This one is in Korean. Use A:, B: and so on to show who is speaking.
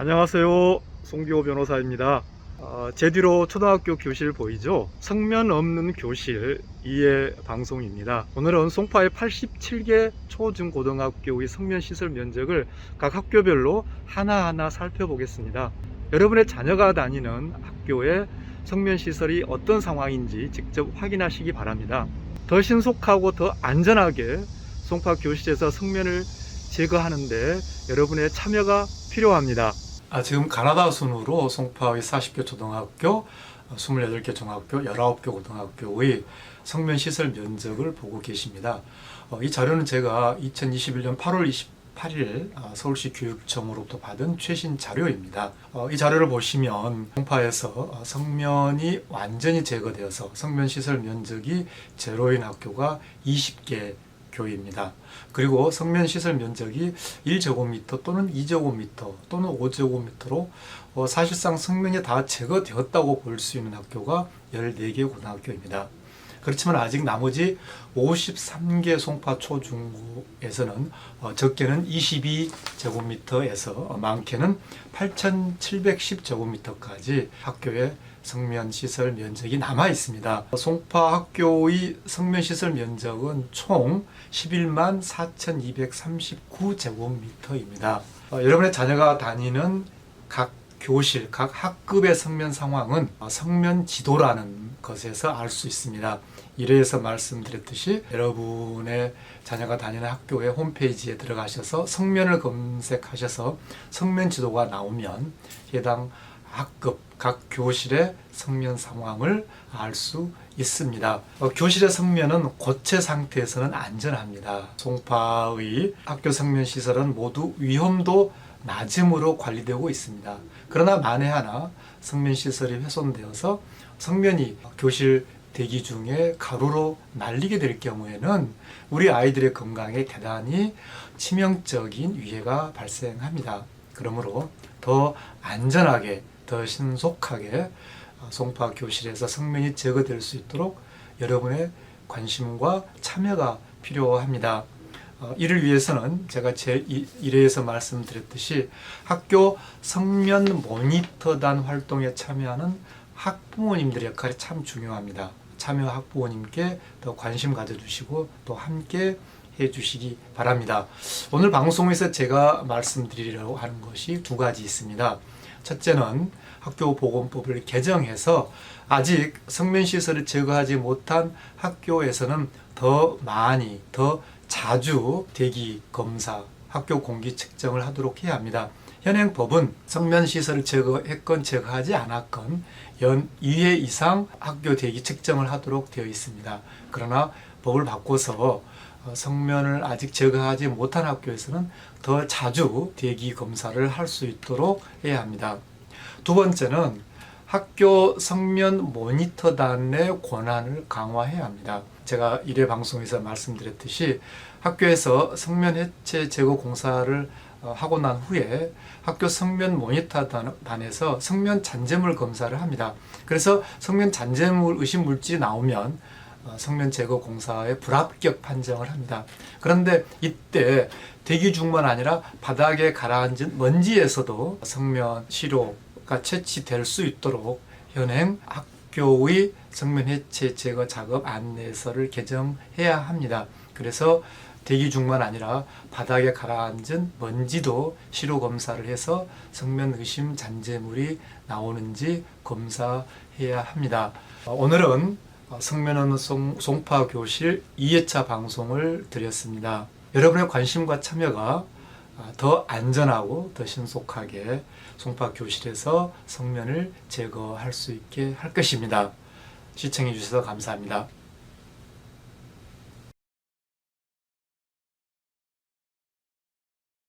A: 안녕하세요. 송기호 변호사입니다. 어, 제 뒤로 초등학교 교실 보이죠? 성면 없는 교실 2의 방송입니다. 오늘은 송파의 87개 초, 중, 고등학교의 성면 시설 면적을 각 학교별로 하나하나 살펴보겠습니다. 여러분의 자녀가 다니는 학교의 성면 시설이 어떤 상황인지 직접 확인하시기 바랍니다. 더 신속하고 더 안전하게 송파 교실에서 성면을 제거하는데 여러분의 참여가 필요합니다. 아, 지금 가나다 순으로 송파의 40개 초등학교, 28개 중학교, 19개 고등학교의 성면 시설 면적을 보고 계십니다. 어, 이 자료는 제가 2021년 8월 28일 아, 서울시 교육청으로부터 받은 최신 자료입니다. 어, 이 자료를 보시면 송파에서 어, 성면이 완전히 제거되어서 성면 시설 면적이 제로인 학교가 20개 교입니다. 그리고 성면 시설 면적이 1제곱미터 또는 2제곱미터 또는 5제곱미터로 어, 사실상 성면이 다 제거되었다고 볼 수 있는 학교가 14개 고등학교입니다. 그렇지만 아직 나머지 53개 송파 초중고에서는 어, 적게는 22제곱미터에서 많게는 8,710제곱미터까지 학교에 성면 시설 면적이 남아 있습니다. 송파 학교의 성면 시설 면적은 총 11만 4,239제곱미터입니다. 어, 여러분의 자녀가 다니는 각 교실, 각 학급의 성면 상황은 어, 성면 지도라는 것에서 알 수 있습니다. 이래서 말씀드렸듯이 여러분의 자녀가 다니는 학교의 홈페이지에 들어가셔서 성면을 검색하셔서 성면 지도가 나오면 해당 학급 각 교실의 성면 상황을 알 수 있습니다. 어, 교실의 성면은 고체 상태에서는 안전합니다. 송파의 학교 성면 시설은 모두 위험도 낮음으로 관리되고 있습니다. 그러나 만에 하나 성면 시설이 훼손되어서 성면이 교실 대기 중에 가루로 날리게 될 경우에는 우리 아이들의 건강에 대단히 치명적인 위해가 발생합니다. 그러므로 더 안전하게 더 신속하게 송파 교실에서 성면이 제거될 수 있도록 여러분의 관심과 참여가 필요합니다. 어, 이를 위해서는 제가 제 1회에서 말씀드렸듯이 학교 성면 모니터단 활동에 참여하는 학부모님들의 역할이 참 중요합니다. 참여 학부모님께 더 관심 가져주시고 또 함께 해주시기 바랍니다. 오늘 방송에서 제가 말씀드리려고 하는 것이 두 가지 있습니다. 첫째는 학교 보건법을 개정해서 아직 성면 시설을 제거하지 못한 학교에서는 더 많이 더 자주 대기 검사, 학교 공기 측정을 하도록 해야 합니다. 현행 법은 성면 시설을 제거했건 제거하지 않았건 연 2회 이상 학교 대기 측정을 하도록 되어 있습니다. 그러나 법을 바꿔서 어, 성면을 아직 제거하지 못한 학교에서는 더 자주 대기 검사를 할 수 있도록 해야 합니다. 두 번째는 학교 성면 모니터단의 권한을 강화해야 합니다. 제가 1회 방송에서 말씀드렸듯이 학교에서 성면 해체 제거 공사를 어, 하고 난 후에 학교 성면 모니터단에서 성면 잔재물 검사를 합니다. 그래서 성면 잔재물 의심 물질이 나오면 어, 성면 제거 공사에 불합격 판정을 합니다. 그런데 이때 대기 중만 아니라 바닥에 가라앉은 먼지에서도 성면 시료가 채취될 수 있도록 현행 학교의 성면 해체 제거 작업 안내서를 개정해야 합니다. 그래서 대기 중만 아니라 바닥에 가라앉은 먼지도 시료 검사를 해서 성면 의심 잔재물이 나오는지 검사해야 합니다. 어, 오늘은 성면은 송, 송파 교실 2회차 방송을 드렸습니다. 여러분의 관심과 참여가 아, 더 안전하고 더 신속하게 송파 교실에서 성면을 제거할 수 있게 할 것입니다. 시청해 주셔서 감사합니다.